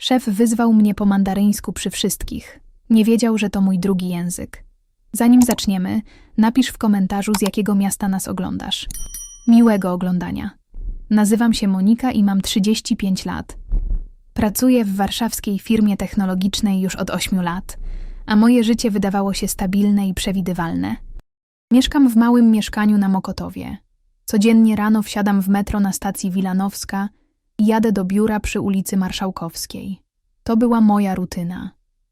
Szef wyzwał mnie po mandaryńsku przy wszystkich. Nie wiedział, że to mój drugi język. Zanim zaczniemy, napisz w komentarzu, z jakiego miasta nas oglądasz. Miłego oglądania. Nazywam się Monika i mam 35 lat. Pracuję w warszawskiej firmie technologicznej już od 8 lat, a moje życie wydawało się stabilne i przewidywalne. Mieszkam w małym mieszkaniu na Mokotowie. Codziennie rano wsiadam w metro na stacji Wilanowska jadę do biura przy ulicy Marszałkowskiej. To była moja rutyna,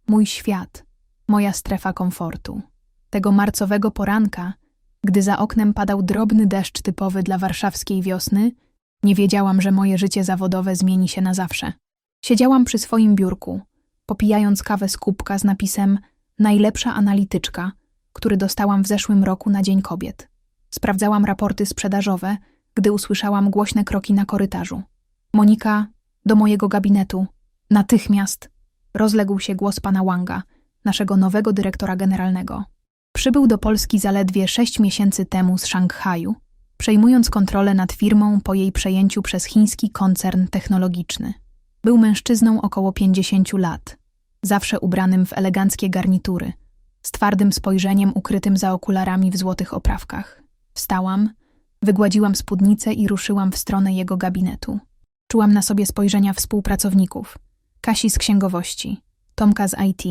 mój świat, moja strefa komfortu. Tego marcowego poranka, gdy za oknem padał drobny deszcz typowy dla warszawskiej wiosny, nie wiedziałam, że moje życie zawodowe zmieni się na zawsze. Siedziałam przy swoim biurku, popijając kawę z kubka z napisem Najlepsza analityczka, który dostałam w zeszłym roku na Dzień Kobiet. Sprawdzałam raporty sprzedażowe, gdy usłyszałam głośne kroki na korytarzu. Monika, do mojego gabinetu. Natychmiast. Rozległ się głos pana Wanga, naszego nowego dyrektora generalnego. Przybył do Polski zaledwie sześć miesięcy temu z Szanghaju, przejmując kontrolę nad firmą po jej przejęciu przez chiński koncern technologiczny. Był mężczyzną około 50 lat, zawsze ubranym w eleganckie garnitury, z twardym spojrzeniem ukrytym za okularami w złotych oprawkach. Wstałam, wygładziłam spódnicę i ruszyłam w stronę jego gabinetu. Czułam na sobie spojrzenia współpracowników. Kasi z księgowości, Tomka z IT,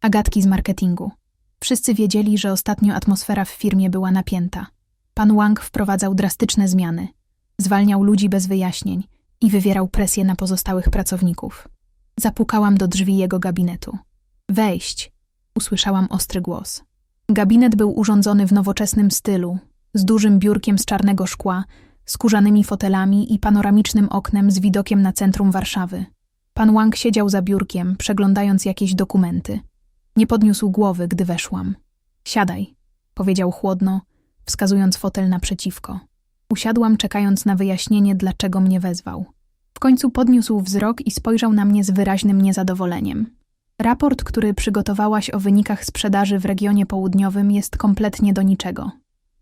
Agatki z marketingu. Wszyscy wiedzieli, że ostatnio atmosfera w firmie była napięta. Pan Wang wprowadzał drastyczne zmiany. Zwalniał ludzi bez wyjaśnień i wywierał presję na pozostałych pracowników. Zapukałam do drzwi jego gabinetu. Wejść, usłyszałam ostry głos. Gabinet był urządzony w nowoczesnym stylu, z dużym biurkiem z czarnego szkła, skórzanymi fotelami i panoramicznym oknem z widokiem na centrum Warszawy. Pan Wang siedział za biurkiem, przeglądając jakieś dokumenty. Nie podniósł głowy, gdy weszłam. Siadaj, powiedział chłodno, wskazując fotel naprzeciwko. Usiadłam, czekając na wyjaśnienie, dlaczego mnie wezwał. W końcu podniósł wzrok i spojrzał na mnie z wyraźnym niezadowoleniem. Raport, który przygotowałaś o wynikach sprzedaży w regionie południowym, jest kompletnie do niczego.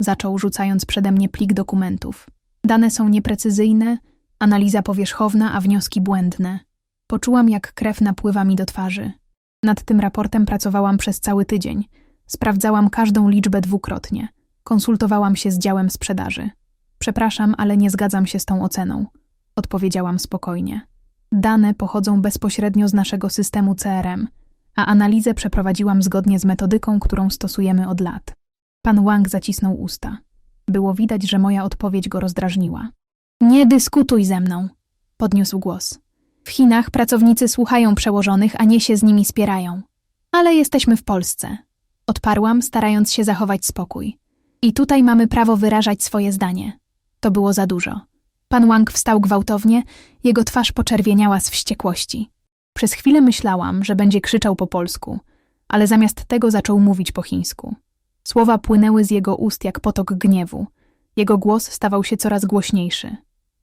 Zaczął rzucając przede mnie plik dokumentów. Dane są nieprecyzyjne, analiza powierzchowna, a wnioski błędne. Poczułam, jak krew napływa mi do twarzy. Nad tym raportem pracowałam przez cały tydzień. Sprawdzałam każdą liczbę dwukrotnie. Konsultowałam się z działem sprzedaży. Przepraszam, ale nie zgadzam się z tą oceną. Odpowiedziałam spokojnie. Dane pochodzą bezpośrednio z naszego systemu CRM, a analizę przeprowadziłam zgodnie z metodyką, którą stosujemy od lat. Pan Wang zacisnął usta. Było widać, że moja odpowiedź go rozdrażniła. Nie dyskutuj ze mną, podniósł głos. W Chinach pracownicy słuchają przełożonych, a nie się z nimi spierają. Ale jesteśmy w Polsce. Odparłam, starając się zachować spokój. I tutaj mamy prawo wyrażać swoje zdanie. To było za dużo. Pan Wang wstał gwałtownie, jego twarz poczerwieniała z wściekłości. Przez chwilę myślałam, że będzie krzyczał po polsku, ale zamiast tego zaczął mówić po chińsku. Słowa płynęły z jego ust jak potok gniewu. Jego głos stawał się coraz głośniejszy.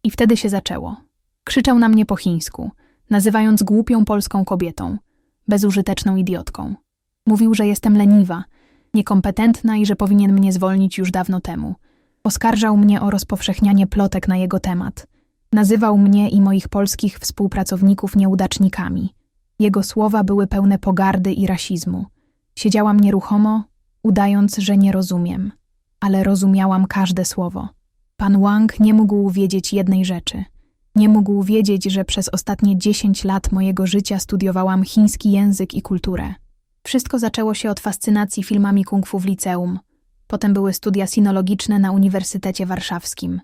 I wtedy się zaczęło. Krzyczał na mnie po chińsku, nazywając głupią polską kobietą, bezużyteczną idiotką. Mówił, że jestem leniwa, niekompetentna i że powinien mnie zwolnić już dawno temu. Oskarżał mnie o rozpowszechnianie plotek na jego temat. Nazywał mnie i moich polskich współpracowników nieudacznikami. Jego słowa były pełne pogardy i rasizmu. Siedziałam nieruchomo, udając, że nie rozumiem, ale rozumiałam każde słowo. Pan Wang nie mógł wiedzieć jednej rzeczy. Nie mógł wiedzieć, że przez ostatnie dziesięć lat mojego życia studiowałam chiński język i kulturę. Wszystko zaczęło się od fascynacji filmami kung fu w liceum. Potem były studia sinologiczne na Uniwersytecie Warszawskim,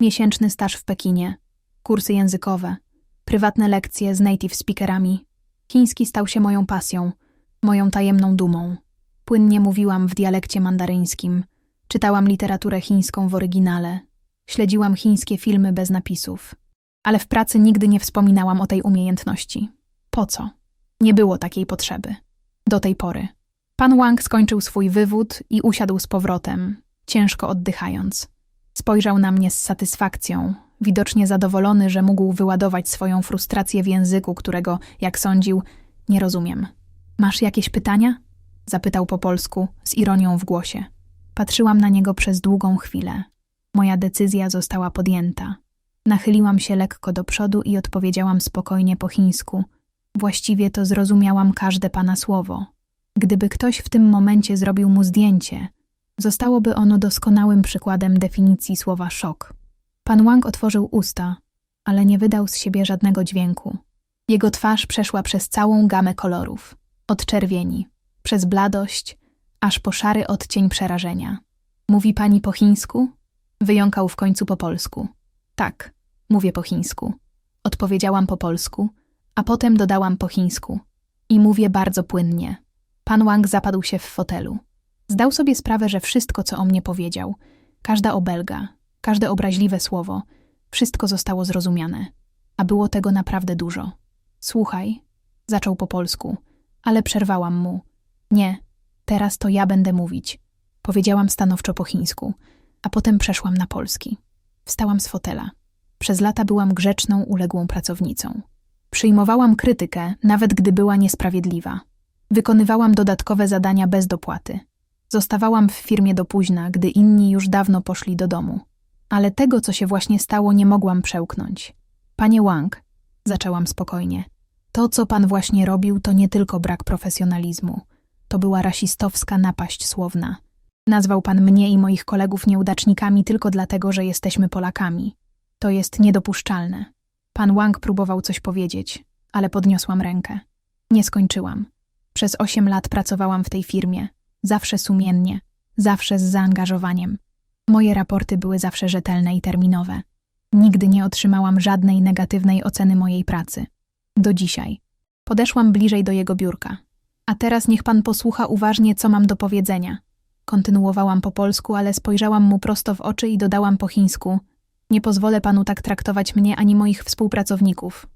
miesięczny staż w Pekinie, kursy językowe, prywatne lekcje z native speakerami. Chiński stał się moją pasją, moją tajemną dumą. Płynnie mówiłam w dialekcie mandaryńskim, czytałam literaturę chińską w oryginale, śledziłam chińskie filmy bez napisów. Ale w pracy nigdy nie wspominałam o tej umiejętności. Po co? Nie było takiej potrzeby. Do tej pory. Pan Wang skończył swój wywód i usiadł z powrotem, ciężko oddychając. Spojrzał na mnie z satysfakcją, widocznie zadowolony, że mógł wyładować swoją frustrację w języku, którego, jak sądził, nie rozumiem. Masz jakieś pytania? Zapytał po polsku, z ironią w głosie. Patrzyłam na niego przez długą chwilę. Moja decyzja została podjęta. Nachyliłam się lekko do przodu i odpowiedziałam spokojnie po chińsku. Właściwie to zrozumiałam każde pana słowo. Gdyby ktoś w tym momencie zrobił mu zdjęcie, zostałoby ono doskonałym przykładem definicji słowa szok. Pan Wang otworzył usta, ale nie wydał z siebie żadnego dźwięku. Jego twarz przeszła przez całą gamę kolorów, od czerwieni, przez bladość, aż po szary odcień przerażenia. Mówi pani po chińsku? Wyjąkał w końcu po polsku. Tak, mówię po chińsku. Odpowiedziałam po polsku, a potem dodałam po chińsku. I mówię bardzo płynnie. Pan Wang zapadł się w fotelu. Zdał sobie sprawę, że wszystko, co o mnie powiedział, każda obelga, każde obraźliwe słowo, wszystko zostało zrozumiane. A było tego naprawdę dużo. Słuchaj, zaczął po polsku, ale przerwałam mu. Nie, teraz to ja będę mówić. Powiedziałam stanowczo po chińsku, a potem przeszłam na polski. Wstałam z fotela. Przez lata byłam grzeczną, uległą pracownicą. Przyjmowałam krytykę, nawet gdy była niesprawiedliwa. Wykonywałam dodatkowe zadania bez dopłaty. Zostawałam w firmie do późna, gdy inni już dawno poszli do domu. Ale tego, co się właśnie stało, nie mogłam przełknąć. Panie Wang, zaczęłam spokojnie, to, co pan właśnie robił, to nie tylko brak profesjonalizmu. To była rasistowska napaść słowna. Nazwał pan mnie i moich kolegów nieudacznikami tylko dlatego, że jesteśmy Polakami. To jest niedopuszczalne. Pan Wang próbował coś powiedzieć, ale podniosłam rękę. Nie skończyłam. Przez osiem lat pracowałam w tej firmie, zawsze sumiennie, zawsze z zaangażowaniem. Moje raporty były zawsze rzetelne i terminowe. Nigdy nie otrzymałam żadnej negatywnej oceny mojej pracy. Do dzisiaj. Podeszłam bliżej do jego biurka. A teraz niech pan posłucha uważnie, co mam do powiedzenia. Kontynuowałam po polsku, ale spojrzałam mu prosto w oczy i dodałam po chińsku: Nie pozwolę panu tak traktować mnie ani moich współpracowników.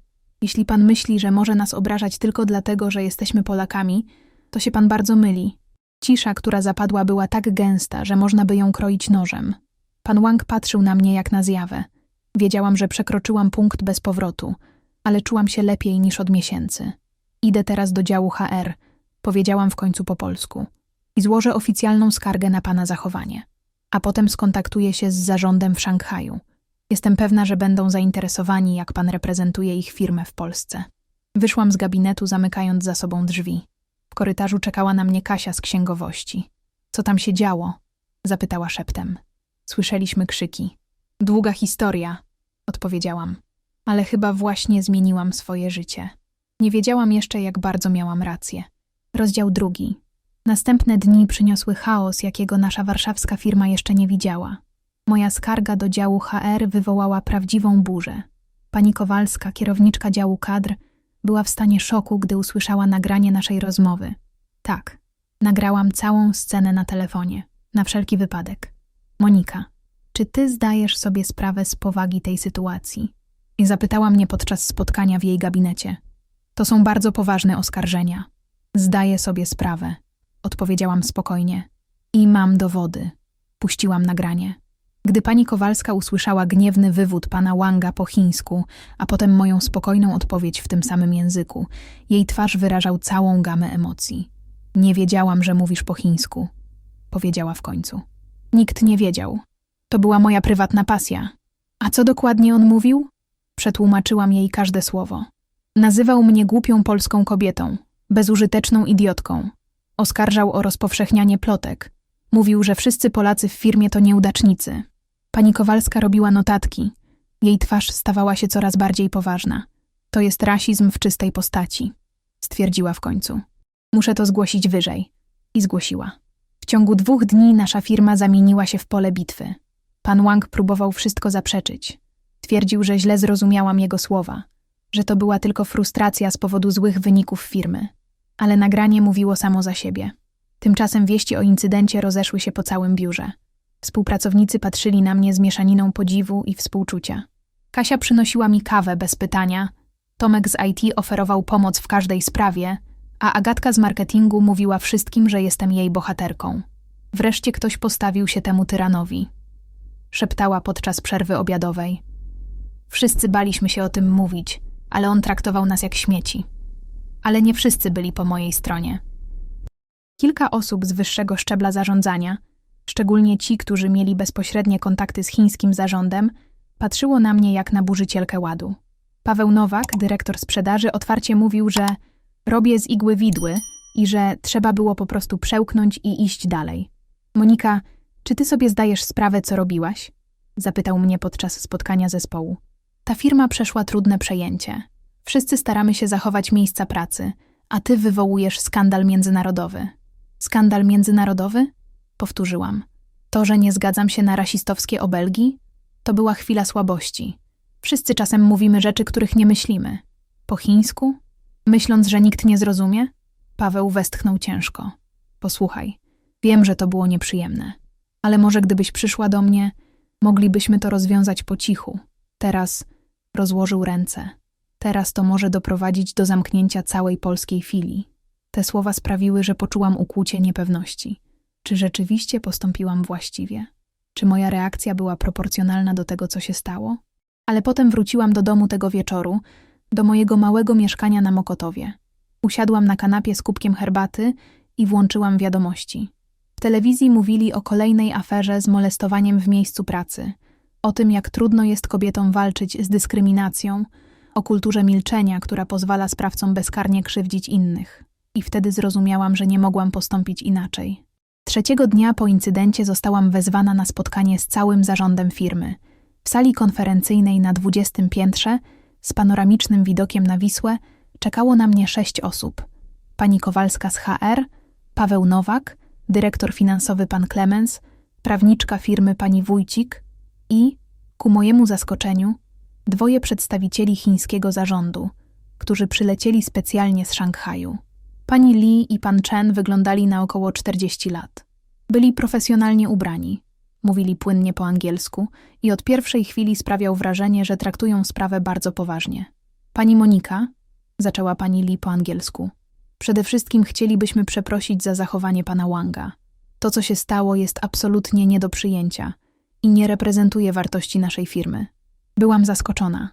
Jeśli pan myśli, że może nas obrażać tylko dlatego, że jesteśmy Polakami, to się pan bardzo myli. Cisza, która zapadła, była tak gęsta, że można by ją kroić nożem. Pan Wang patrzył na mnie jak na zjawę. Wiedziałam, że przekroczyłam punkt bez powrotu, ale czułam się lepiej niż od miesięcy. Idę teraz do działu HR, powiedziałam w końcu po polsku, i złożę oficjalną skargę na pana zachowanie. A potem skontaktuję się z zarządem w Szanghaju. Jestem pewna, że będą zainteresowani, jak pan reprezentuje ich firmę w Polsce. Wyszłam z gabinetu, zamykając za sobą drzwi. W korytarzu czekała na mnie Kasia z księgowości. Co tam się działo? Zapytała szeptem. Słyszeliśmy krzyki. Długa historia, odpowiedziałam. Ale chyba właśnie zmieniłam swoje życie. Nie wiedziałam jeszcze, jak bardzo miałam rację. Rozdział drugi. Następne dni przyniosły chaos, jakiego nasza warszawska firma jeszcze nie widziała. Moja skarga do działu HR wywołała prawdziwą burzę. Pani Kowalska, kierowniczka działu kadr, była w stanie szoku, gdy usłyszała nagranie naszej rozmowy. Tak, nagrałam całą scenę na telefonie, na wszelki wypadek. Monika, czy ty zdajesz sobie sprawę z powagi tej sytuacji? I zapytała mnie podczas spotkania w jej gabinecie. To są bardzo poważne oskarżenia. Zdaję sobie sprawę, odpowiedziałam spokojnie. I mam dowody. Puściłam nagranie. Gdy pani Kowalska usłyszała gniewny wywód pana Wanga po chińsku, a potem moją spokojną odpowiedź w tym samym języku, jej twarz wyrażał całą gamę emocji. Nie wiedziałam, że mówisz po chińsku, powiedziała w końcu. Nikt nie wiedział. To była moja prywatna pasja. A co dokładnie on mówił? Przetłumaczyłam jej każde słowo. Nazywał mnie głupią polską kobietą, bezużyteczną idiotką. Oskarżał o rozpowszechnianie plotek. Mówił, że wszyscy Polacy w firmie to nieudacznicy. Pani Kowalska robiła notatki. Jej twarz stawała się coraz bardziej poważna. To jest rasizm w czystej postaci, stwierdziła w końcu. Muszę to zgłosić wyżej. I zgłosiła. W ciągu dwóch dni nasza firma zamieniła się w pole bitwy. Pan Wang próbował wszystko zaprzeczyć. Twierdził, że źle zrozumiałam jego słowa, że to była tylko frustracja z powodu złych wyników firmy. Ale nagranie mówiło samo za siebie. Tymczasem wieści o incydencie rozeszły się po całym biurze. Współpracownicy patrzyli na mnie z mieszaniną podziwu i współczucia. Kasia przynosiła mi kawę bez pytania, Tomek z IT oferował pomoc w każdej sprawie, a Agatka z marketingu mówiła wszystkim, że jestem jej bohaterką. Wreszcie ktoś postawił się temu tyranowi. Szeptała podczas przerwy obiadowej. Wszyscy baliśmy się o tym mówić, ale on traktował nas jak śmieci. Ale nie wszyscy byli po mojej stronie. Kilka osób z wyższego szczebla zarządzania, szczególnie ci, którzy mieli bezpośrednie kontakty z chińskim zarządem, patrzyło na mnie jak na burzycielkę ładu. Paweł Nowak, dyrektor sprzedaży, otwarcie mówił, że robię z igły widły i że trzeba było po prostu przełknąć i iść dalej. Monika, czy ty sobie zdajesz sprawę, co robiłaś? Zapytał mnie podczas spotkania zespołu. Ta firma przeszła trudne przejęcie. Wszyscy staramy się zachować miejsca pracy, a ty wywołujesz skandal międzynarodowy. Skandal międzynarodowy? Powtórzyłam. To, że nie zgadzam się na rasistowskie obelgi? To była chwila słabości. Wszyscy czasem mówimy rzeczy, których nie myślimy. Po chińsku? Myśląc, że nikt nie zrozumie? Paweł westchnął ciężko. Posłuchaj, wiem, że to było nieprzyjemne, ale może gdybyś przyszła do mnie, moglibyśmy to rozwiązać po cichu. Teraz rozłożył ręce. Teraz to może doprowadzić do zamknięcia całej polskiej filii. Te słowa sprawiły, że poczułam ukłucie niepewności. Czy rzeczywiście postąpiłam właściwie? Czy moja reakcja była proporcjonalna do tego, co się stało? Ale potem wróciłam do domu tego wieczoru, do mojego małego mieszkania na Mokotowie. Usiadłam na kanapie z kubkiem herbaty i włączyłam wiadomości. W telewizji mówili o kolejnej aferze z molestowaniem w miejscu pracy, o tym, jak trudno jest kobietom walczyć z dyskryminacją, o kulturze milczenia, która pozwala sprawcom bezkarnie krzywdzić innych. I wtedy zrozumiałam, że nie mogłam postąpić inaczej. Trzeciego dnia po incydencie zostałam wezwana na spotkanie z całym zarządem firmy. W sali konferencyjnej na 20 piętrze, z panoramicznym widokiem na Wisłę, czekało na mnie sześć osób. Pani Kowalska z HR, Paweł Nowak, dyrektor finansowy pan Klemens, prawniczka firmy pani Wójcik i, ku mojemu zaskoczeniu, dwoje przedstawicieli chińskiego zarządu, którzy przylecieli specjalnie z Szanghaju. Pani Li i pan Chen wyglądali na około 40 lat. Byli profesjonalnie ubrani, mówili płynnie po angielsku i od pierwszej chwili sprawiał wrażenie, że traktują sprawę bardzo poważnie. Pani Monika, zaczęła pani Li po angielsku, przede wszystkim chcielibyśmy przeprosić za zachowanie pana Wanga. To, co się stało, jest absolutnie nie do przyjęcia i nie reprezentuje wartości naszej firmy. Byłam zaskoczona.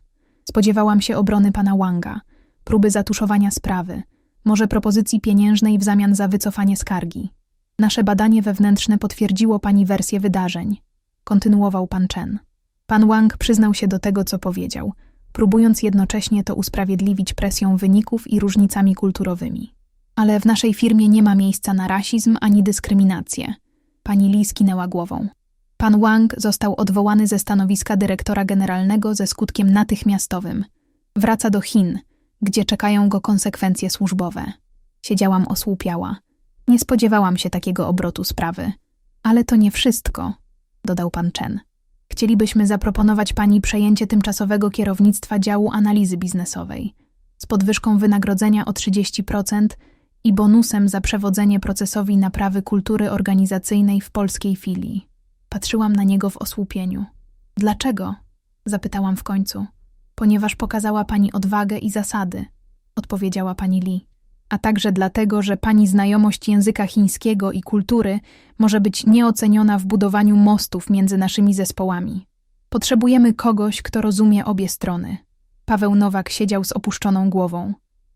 Spodziewałam się obrony pana Wanga, próby zatuszowania sprawy, może propozycji pieniężnej w zamian za wycofanie skargi. Nasze badanie wewnętrzne potwierdziło pani wersję wydarzeń. Kontynuował pan Chen. Pan Wang przyznał się do tego, co powiedział, próbując jednocześnie to usprawiedliwić presją wyników i różnicami kulturowymi. Ale w naszej firmie nie ma miejsca na rasizm ani dyskryminację. Pani Li skinęła głową. Pan Wang został odwołany ze stanowiska dyrektora generalnego ze skutkiem natychmiastowym. Wraca do Chin, gdzie czekają go konsekwencje służbowe. Siedziałam osłupiała. Nie spodziewałam się takiego obrotu sprawy. Ale to nie wszystko, dodał pan Chen. Chcielibyśmy zaproponować pani przejęcie tymczasowego kierownictwa działu analizy biznesowej z podwyżką wynagrodzenia o 30% i bonusem za przewodzenie procesowi naprawy kultury organizacyjnej w polskiej filii. Patrzyłam na niego w osłupieniu. Dlaczego? zapytałam w końcu. Ponieważ pokazała pani odwagę i zasady, odpowiedziała pani Lee. A także dlatego, że pani znajomość języka chińskiego i kultury może być nieoceniona w budowaniu mostów między naszymi zespołami. Potrzebujemy kogoś, kto rozumie obie strony. Paweł Nowak siedział z opuszczoną głową.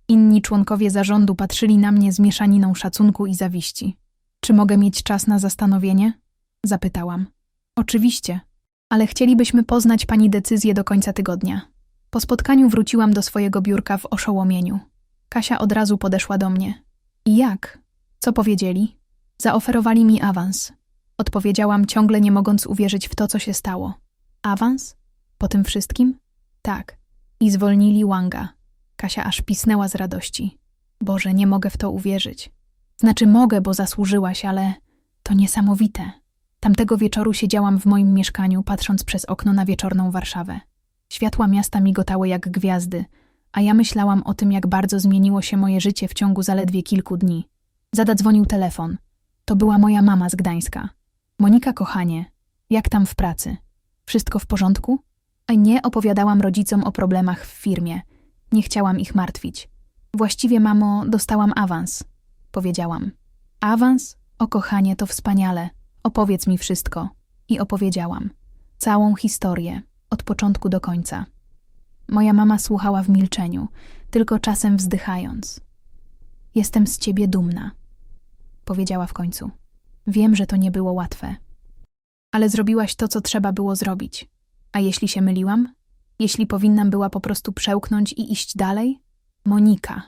Inni członkowie zarządu patrzyli na mnie z mieszaniną szacunku i zawiści. Czy mogę mieć czas na zastanowienie? Zapytałam. Oczywiście, ale chcielibyśmy poznać pani decyzję do końca tygodnia. Po spotkaniu wróciłam do swojego biurka w oszołomieniu. Kasia od razu podeszła do mnie. I jak? Co powiedzieli? Zaoferowali mi awans. Odpowiedziałam, ciągle nie mogąc uwierzyć w to, co się stało. Awans? Po tym wszystkim? Tak. I zwolnili Wanga. Kasia aż pisnęła z radości. Boże, nie mogę w to uwierzyć. Znaczy mogę, bo zasłużyłaś, ale to niesamowite. Tamtego wieczoru siedziałam w moim mieszkaniu, patrząc przez okno na wieczorną Warszawę. Światła miasta migotały jak gwiazdy, a ja myślałam o tym, jak bardzo zmieniło się moje życie w ciągu zaledwie kilku dni. Zadadzwonił telefon. To była moja mama z Gdańska. Monika, kochanie, jak tam w pracy? Wszystko w porządku? A nie opowiadałam rodzicom o problemach w firmie. Nie chciałam ich martwić. Właściwie, mamo, dostałam awans. Powiedziałam. Awans? O kochanie, to wspaniale. Opowiedz mi wszystko. I opowiedziałam. Całą historię, od początku do końca. Moja mama słuchała w milczeniu, tylko czasem wzdychając. Jestem z ciebie dumna, powiedziała w końcu. Wiem, że to nie było łatwe. Ale zrobiłaś to, co trzeba było zrobić. A jeśli się myliłam? Jeśli powinnam była po prostu przełknąć i iść dalej? Monika.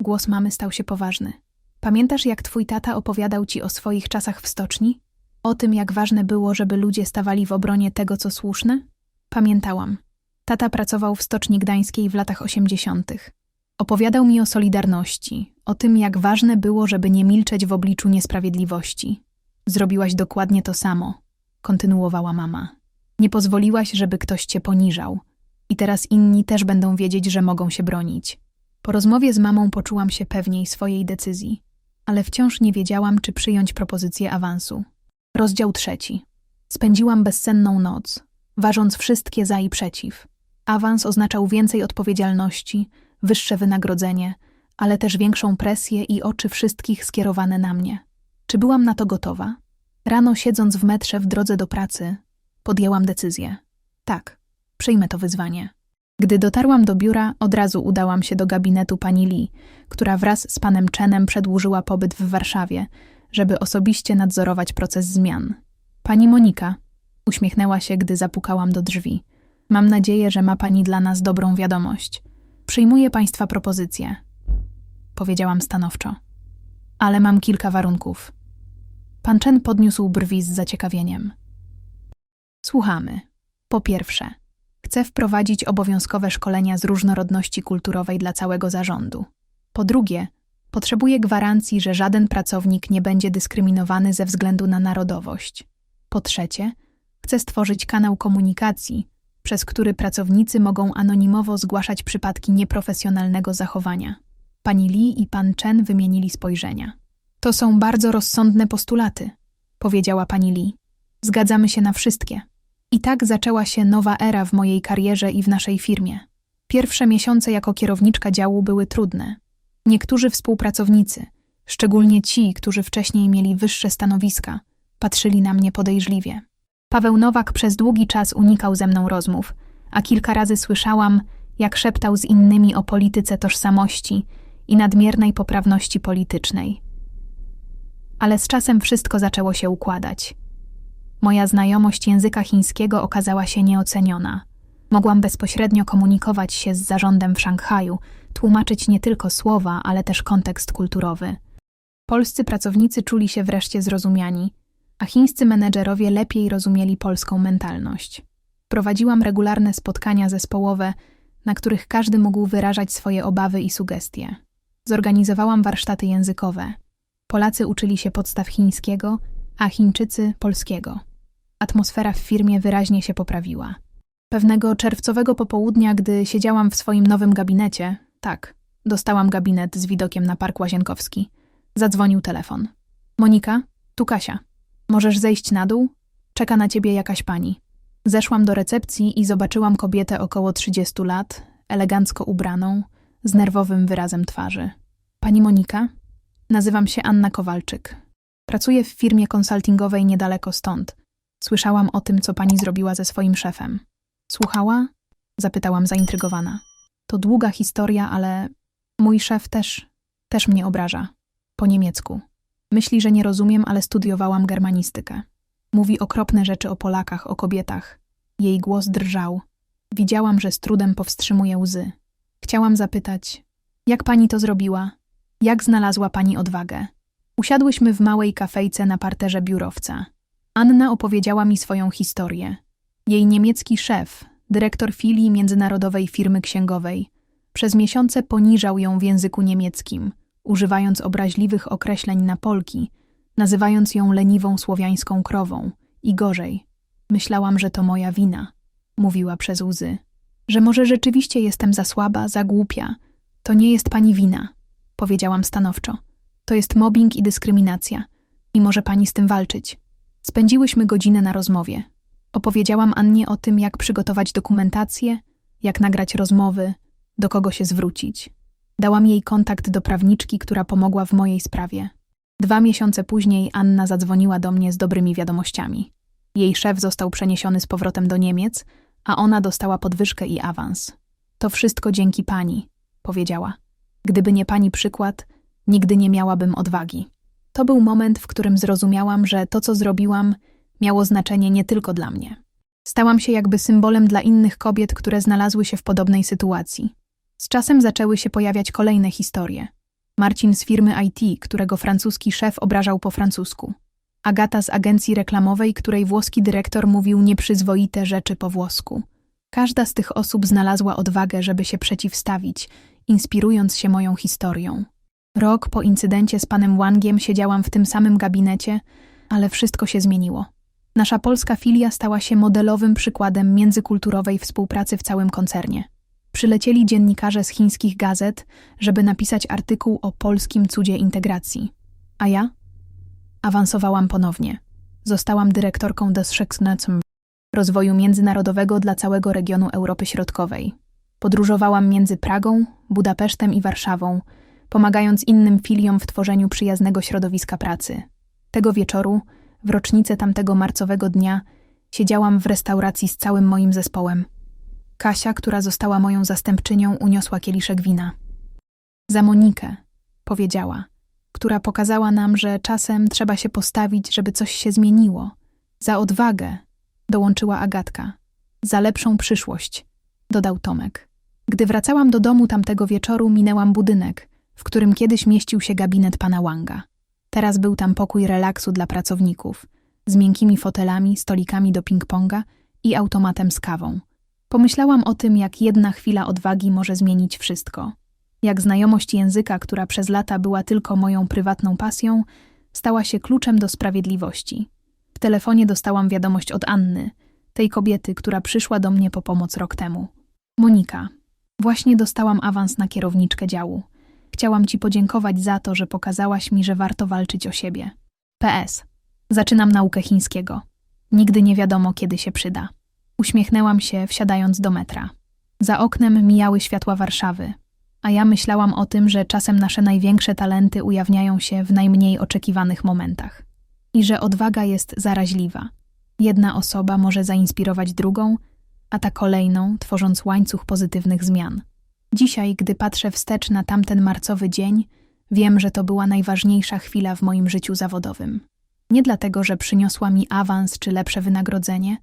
Głos mamy stał się poważny. Pamiętasz, jak twój tata opowiadał ci o swoich czasach w stoczni? O tym, jak ważne było, żeby ludzie stawali w obronie tego, co słuszne? Pamiętałam. Tata pracował w Stoczni Gdańskiej w latach osiemdziesiątych. Opowiadał mi o solidarności, o tym, jak ważne było, żeby nie milczeć w obliczu niesprawiedliwości. Zrobiłaś dokładnie to samo, kontynuowała mama. Nie pozwoliłaś, żeby ktoś cię poniżał. I teraz inni też będą wiedzieć, że mogą się bronić. Po rozmowie z mamą poczułam się pewniej swojej decyzji, ale wciąż nie wiedziałam, czy przyjąć propozycję awansu. Rozdział trzeci. Spędziłam bezsenną noc, ważąc wszystkie za i przeciw. Awans oznaczał więcej odpowiedzialności, wyższe wynagrodzenie, ale też większą presję i oczy wszystkich skierowane na mnie. Czy byłam na to gotowa? Rano, siedząc w metrze w drodze do pracy, podjęłam decyzję. Tak, przyjmę to wyzwanie. Gdy dotarłam do biura, od razu udałam się do gabinetu pani Lee, która wraz z panem Chenem przedłużyła pobyt w Warszawie, żeby osobiście nadzorować proces zmian. Pani Monika uśmiechnęła się, gdy zapukałam do drzwi. Mam nadzieję, że ma pani dla nas dobrą wiadomość. Przyjmuję państwa propozycję, powiedziałam stanowczo. Ale mam kilka warunków. Pan Chen podniósł brwi z zaciekawieniem. Słuchamy. Po pierwsze, chcę wprowadzić obowiązkowe szkolenia z różnorodności kulturowej dla całego zarządu. Po drugie, potrzebuję gwarancji, że żaden pracownik nie będzie dyskryminowany ze względu na narodowość. Po trzecie, chcę stworzyć kanał komunikacji, przez który pracownicy mogą anonimowo zgłaszać przypadki nieprofesjonalnego zachowania. Pani Lee i pan Chen wymienili spojrzenia. To są bardzo rozsądne postulaty, powiedziała pani Lee. Zgadzamy się na wszystkie. I tak zaczęła się nowa era w mojej karierze i w naszej firmie. Pierwsze miesiące jako kierowniczka działu były trudne. Niektórzy współpracownicy, szczególnie ci, którzy wcześniej mieli wyższe stanowiska, patrzyli na mnie podejrzliwie. Paweł Nowak przez długi czas unikał ze mną rozmów, a kilka razy słyszałam, jak szeptał z innymi o polityce tożsamości i nadmiernej poprawności politycznej. Ale z czasem wszystko zaczęło się układać. Moja znajomość języka chińskiego okazała się nieoceniona. Mogłam bezpośrednio komunikować się z zarządem w Szanghaju, tłumaczyć nie tylko słowa, ale też kontekst kulturowy. Polscy pracownicy czuli się wreszcie zrozumiani, a chińscy menedżerowie lepiej rozumieli polską mentalność. Prowadziłam regularne spotkania zespołowe, na których każdy mógł wyrażać swoje obawy i sugestie. Zorganizowałam warsztaty językowe. Polacy uczyli się podstaw chińskiego, a Chińczycy polskiego. Atmosfera w firmie wyraźnie się poprawiła. Pewnego czerwcowego popołudnia, gdy siedziałam w swoim nowym gabinecie, tak, dostałam gabinet z widokiem na Park Łazienkowski, zadzwonił telefon. Monika, tu Kasia. Możesz zejść na dół? Czeka na ciebie jakaś pani. Zeszłam do recepcji i zobaczyłam kobietę około 30 lat, elegancko ubraną, z nerwowym wyrazem twarzy. Pani Monika? Nazywam się Anna Kowalczyk. Pracuję w firmie konsultingowej niedaleko stąd. Słyszałam o tym, co pani zrobiła ze swoim szefem. Słuchała? Zapytałam zaintrygowana. To długa historia, ale mój szef też, też mnie obraża. Po niemiecku. Myśli, że nie rozumiem, ale studiowałam germanistykę. Mówi okropne rzeczy o Polakach, o kobietach. Jej głos drżał. Widziałam, że z trudem powstrzymuje łzy. Chciałam zapytać, jak pani to zrobiła? Jak znalazła pani odwagę? Usiadłyśmy w małej kafejce na parterze biurowca. Anna opowiedziała mi swoją historię. Jej niemiecki szef, dyrektor filii międzynarodowej firmy księgowej, przez miesiące poniżał ją w języku niemieckim, używając obraźliwych określeń na Polki, nazywając ją leniwą słowiańską krową i gorzej. Myślałam, że to moja wina, mówiła przez łzy. Że może rzeczywiście jestem za słaba, za głupia. To nie jest pani wina, powiedziałam stanowczo. To jest mobbing i dyskryminacja i może pani z tym walczyć. Spędziłyśmy godzinę na rozmowie. Opowiedziałam Annie o tym, jak przygotować dokumentację, jak nagrać rozmowy, do kogo się zwrócić. Dałam jej kontakt do prawniczki, która pomogła w mojej sprawie. Dwa miesiące później Anna zadzwoniła do mnie z dobrymi wiadomościami. Jej szef został przeniesiony z powrotem do Niemiec, a ona dostała podwyżkę i awans. To wszystko dzięki pani, powiedziała. Gdyby nie pani przykład, nigdy nie miałabym odwagi. To był moment, w którym zrozumiałam, że to, co zrobiłam, miało znaczenie nie tylko dla mnie. Stałam się jakby symbolem dla innych kobiet, które znalazły się w podobnej sytuacji. Z czasem zaczęły się pojawiać kolejne historie. Marcin z firmy IT, którego francuski szef obrażał po francusku. Agata z agencji reklamowej, której włoski dyrektor mówił nieprzyzwoite rzeczy po włosku. Każda z tych osób znalazła odwagę, żeby się przeciwstawić, inspirując się moją historią. Rok po incydencie z panem Wangiem siedziałam w tym samym gabinecie, ale wszystko się zmieniło. Nasza polska filia stała się modelowym przykładem międzykulturowej współpracy w całym koncernie. Przylecieli dziennikarze z chińskich gazet, żeby napisać artykuł o polskim cudzie integracji. A ja? Awansowałam ponownie. Zostałam dyrektorką des rozwoju międzynarodowego dla całego regionu Europy Środkowej. Podróżowałam między Pragą, Budapesztem i Warszawą, pomagając innym filiom w tworzeniu przyjaznego środowiska pracy. Tego wieczoru, w rocznicę tamtego marcowego dnia, siedziałam w restauracji z całym moim zespołem. Kasia, która została moją zastępczynią, uniosła kieliszek wina. Za Monikę, powiedziała, która pokazała nam, że czasem trzeba się postawić, żeby coś się zmieniło. Za odwagę, dołączyła Agatka. Za lepszą przyszłość, dodał Tomek. Gdy wracałam do domu tamtego wieczoru, minęłam budynek, w którym kiedyś mieścił się gabinet pana Wanga. Teraz był tam pokój relaksu dla pracowników, z miękkimi fotelami, stolikami do ping-ponga i automatem z kawą. Pomyślałam o tym, jak jedna chwila odwagi może zmienić wszystko. Jak znajomość języka, która przez lata była tylko moją prywatną pasją, stała się kluczem do sprawiedliwości. W telefonie dostałam wiadomość od Anny, tej kobiety, która przyszła do mnie po pomoc rok temu. Monika, właśnie dostałam awans na kierowniczkę działu. Chciałam ci podziękować za to, że pokazałaś mi, że warto walczyć o siebie. PS. Zaczynam naukę chińskiego. Nigdy nie wiadomo, kiedy się przyda. Uśmiechnęłam się, wsiadając do metra. Za oknem mijały światła Warszawy, a ja myślałam o tym, że czasem nasze największe talenty ujawniają się w najmniej oczekiwanych momentach. I że odwaga jest zaraźliwa. Jedna osoba może zainspirować drugą, a ta kolejną, tworząc łańcuch pozytywnych zmian. Dzisiaj, gdy patrzę wstecz na tamten marcowy dzień, wiem, że to była najważniejsza chwila w moim życiu zawodowym. Nie dlatego, że przyniosła mi awans czy lepsze wynagrodzenie,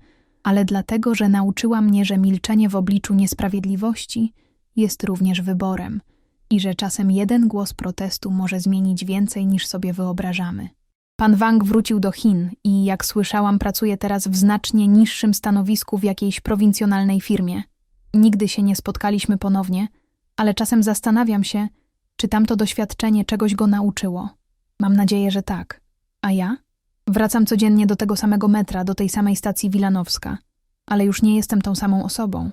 ale dlatego, że nauczyła mnie, że milczenie w obliczu niesprawiedliwości jest również wyborem i że czasem jeden głos protestu może zmienić więcej niż sobie wyobrażamy. Pan Wang wrócił do Chin i, jak słyszałam, pracuje teraz w znacznie niższym stanowisku w jakiejś prowincjonalnej firmie. Nigdy się nie spotkaliśmy ponownie, ale czasem zastanawiam się, czy tamto doświadczenie czegoś go nauczyło. Mam nadzieję, że tak. A ja? Wracam codziennie do tego samego metra, do tej samej stacji Wilanowska, ale już nie jestem tą samą osobą.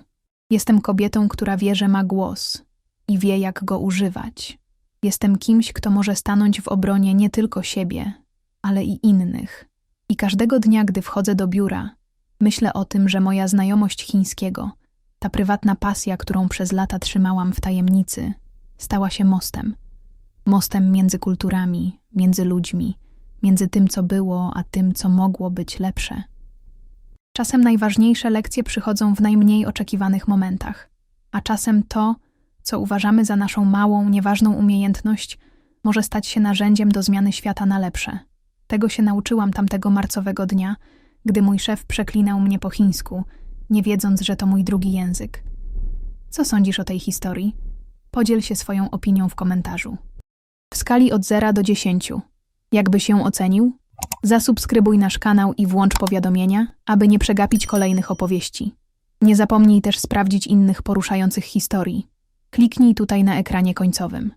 Jestem kobietą, która wie, że ma głos i wie, jak go używać. Jestem kimś, kto może stanąć w obronie nie tylko siebie, ale i innych. I każdego dnia, gdy wchodzę do biura, myślę o tym, że moja znajomość chińskiego, ta prywatna pasja, którą przez lata trzymałam w tajemnicy, stała się mostem. Mostem między kulturami, między ludźmi, między tym, co było, a tym, co mogło być lepsze. Czasem najważniejsze lekcje przychodzą w najmniej oczekiwanych momentach, a czasem to, co uważamy za naszą małą, nieważną umiejętność, może stać się narzędziem do zmiany świata na lepsze. Tego się nauczyłam tamtego marcowego dnia, gdy mój szef przeklinał mnie po chińsku, nie wiedząc, że to mój drugi język. Co sądzisz o tej historii? Podziel się swoją opinią w komentarzu. W skali od 0 do 10. Jakby się ocenił? Zasubskrybuj nasz kanał i włącz powiadomienia, aby nie przegapić kolejnych opowieści. Nie zapomnij też sprawdzić innych poruszających historii. Kliknij tutaj na ekranie końcowym.